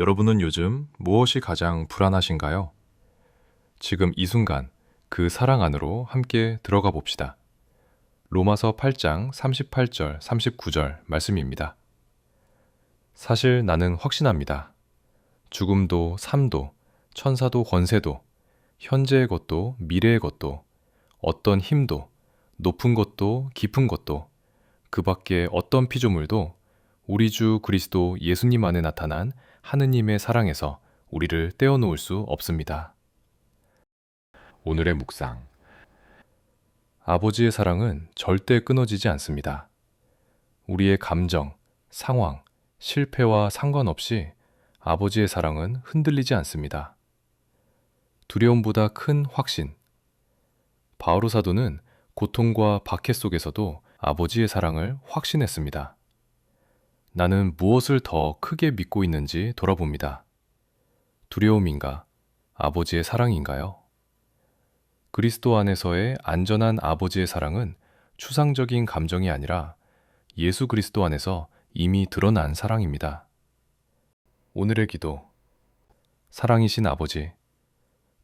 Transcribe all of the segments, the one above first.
여러분은 요즘 무엇이 가장 불안하신가요? 지금 이 순간 그 사랑 안으로 함께 들어가 봅시다. 로마서 8장 38절, 39절 말씀입니다. 사실 나는 확신합니다. 죽음도 삶도 천사도 권세도 현재의 것도 미래의 것도 어떤 힘도 높은 것도 깊은 것도 그 밖에 어떤 피조물도 우리 주 그리스도 예수님 안에 나타난 하느님의 사랑에서 우리를 떼어놓을 수 없습니다. 오늘의 묵상. 아버지의 사랑은 절대 끊어지지 않습니다. 우리의 감정, 상황, 실패와 상관없이 아버지의 사랑은 흔들리지 않습니다. 두려움보다 큰 확신. 바오로 사도는 고통과 박해 속에서도 아버지의 사랑을 확신했습니다. 나는 무엇을 더 크게 믿고 있는지 돌아봅니다. 두려움인가? 아버지의 사랑인가요? 그리스도 안에서의 안전한 아버지의 사랑은 추상적인 감정이 아니라 예수 그리스도 안에서 이미 드러난 사랑입니다. 오늘의 기도. 사랑이신 아버지.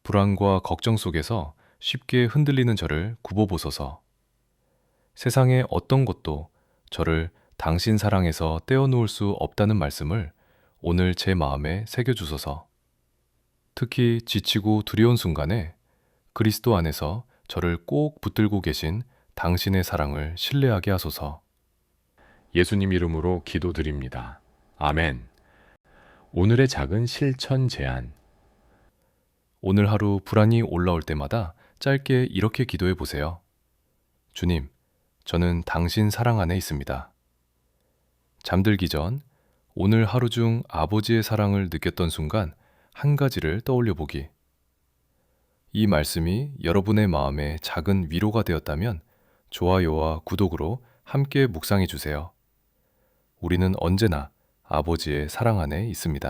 불안과 걱정 속에서 쉽게 흔들리는 저를 굽어보소서. 세상의 어떤 것도 저를 당신 사랑에서 떼어놓을 수 없다는 말씀을 오늘 제 마음에 새겨주소서. 특히 지치고 두려운 순간에 그리스도 안에서 저를 꼭 붙들고 계신 당신의 사랑을 신뢰하게 하소서. 예수님 이름으로 기도드립니다. 아멘. 오늘의 작은 실천 제안. 오늘 하루 불안이 올라올 때마다 짧게 이렇게 기도해 보세요. 주님, 저는 당신 사랑 안에 있습니다. 잠들기 전 오늘 하루 중 아버지의 사랑을 느꼈던 순간 한 가지를 떠올려 보기. 이 말씀이 여러분의 마음에 작은 위로가 되었다면 좋아요와 구독으로 함께 묵상해 주세요. 우리는 언제나 아버지의 사랑 안에 있습니다.